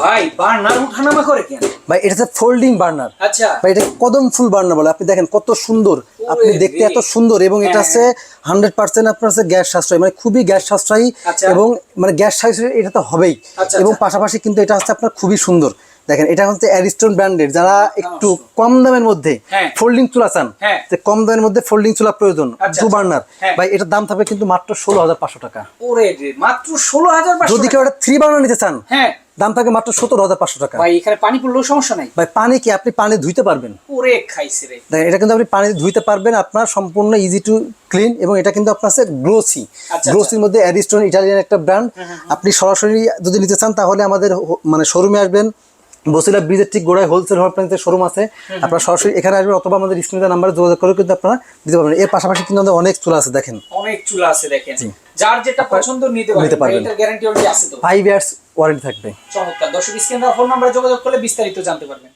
ভাই বার্নার উঠানামা করে কেন? ভাই এটা হচ্ছে ফোল্ডিং বার্নার। আচ্ছা। ভাই এটা কদম ফুল বার্নার বলে। আপনি দেখেন কত সুন্দর। আপনি দেখতে এত সুন্দর এবং এটা হ্যাঁ, হচ্ছে হান্ড্রেড পার্সেন্ট আপনার হচ্ছে গ্যাস সাশ্রয়। মানে খুবই গ্যাস সাশ্রয়ী আচ্ছা। এবং মানে গ্যাস সাশ্রয় এটা তো হবেই। আচ্ছা, এবং আচ্ছা। পাশাপাশি কিন্তু এটা হচ্ছে আপনার খুবই সুন্দর। দেখেন এটা হচ্ছে অ্যারিস্টন ব্র্যান্ডের যারা একটু কম দামের মধ্যে হ্যাঁ। ফোল্ডিং চুলা চান হ্যাঁ। যে কম দামের মধ্যে ফোল্ডিং চুলা প্রয়োজন টু। বার্নার। হ্যাঁ। ভাই এটার দাম থাকবে কিন্তু মাত্র ষোলো হাজার পাঁচশো টাকা। ওরে মাত্র ষোলো হাজার যদি কেউ একটা থ্রি বার্নার নিতে চান হ্যাঁ। দাম থাকে মাত্র সতেরো হাজার পাঁচশো টাকা। ভাই এখানে পানি পড়লেও সমস্যা নাই? ভাই পানি কি আপনি পানি ধুইতে পারবেন? ওরে খাইছে রে। এটা কিন্তু আপনি পানি ধুইতে পারবেন আপনার সম্পূর্ণ ইজি টু ক্লিন এবং এটা কিন্তু আপনার আছে গ্লোসি। গ্লোসির মধ্যে অ্যারিস্টোন ইটালিয়ান একটা ব্র্যান্ড আপনি সরাসরি যদি নিতে চান তাহলে আমাদের মানে শোরুমে আসবেন। বসিলা ব্রিজের ঠিক গোড়ায় হোলসেল হরপ্লান্সের শোরুম আছে। আপনারা সরাসরি এখানে আসবেন অথবা আমাদের স্ক্রিনে নাম্বারে যোগাযোগ করে কিন্তু আপনারা দিতে পারবেন। এর পাশাপাশি কিন্তু আমাদের অনেক চুলা আছে দেখেন। অনেক চুলা আছে দেখেন। যার যেটা পছন্দ নিতে নিতে পারবেন। পারবেন। এটার গ্যারান্টি অলরেডি আছে তো। 5 ইয়ার্স ওয়ারেন্টি থাকবে। চমৎকার। দর্শক স্ক্রিনে ফোন নাম্বারে যোগাযোগ করলে বিস্তারিত জানতে পারবেন।